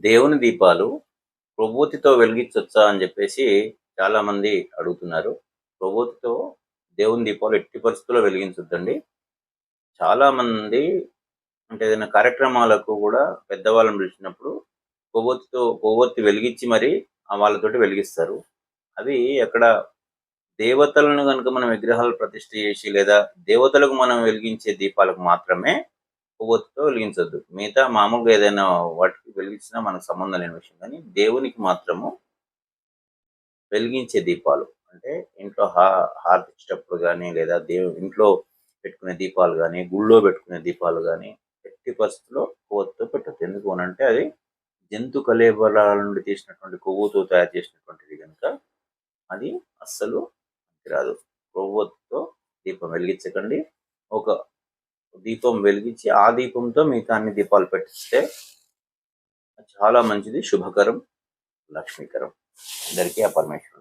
దేవుని దీపాలు కొవ్వొత్తితో వెలిగించవచ్చా అని చెప్పేసి చాలా మంది అడుగుతున్నారు. కొవ్వొత్తితో దేవుని దీపాలు ఎట్టి పరిస్థితుల్లో వెలిగించొద్దండి. చాలా మంది అంటే ఏదైనా కార్యక్రమాలకు కూడా పెద్దవాళ్ళని పిలిచినప్పుడు కొవ్వొత్తితో కొవ్వొత్తి వెలిగించి మరి ఆ వాళ్ళతోటి వెలిగిస్తారు. అవి అక్కడ దేవతలను కనుక మనం విగ్రహాలు ప్రతిష్ఠ చేసి లేదా దేవతలకు మనం వెలిగించే దీపాలకు మాత్రమే కొవ్వొత్తితో వెలిగించొద్దు. మిగతా మామూలుగా ఏదైనా వాటికి వెలిగించినా మనకు సంబంధం లేని విషయం. కానీ దేవునికి మాత్రము వెలిగించే దీపాలు. అంటే ఇంట్లో హా హార్పించేటప్పుడు కానీ లేదా దేవు ఇంట్లో పెట్టుకునే దీపాలు కానీ గుళ్ళో పెట్టుకునే దీపాలు కానీ ఎట్టి పరిస్థితుల్లో కొవ్వొత్తితో పెట్టద్దు. ఎందుకు అని అంటే అది జంతు కలేబరాల నుండి తీసినటువంటి కొవ్వుతో తయారు చేసినటువంటిది కనుక అది అస్సలు రాదు కొవ్వొత్తితో దీపం వెలిగించకండి. ఒక దీపం వెలిగించి ఆ దీపంతో మిగతా అన్ని దీపాలు పెట్టిస్తే చాలా మంచిది శుభకరం లక్ష్మీకరం. అందరికీ ఆ పరమేశ్వరుని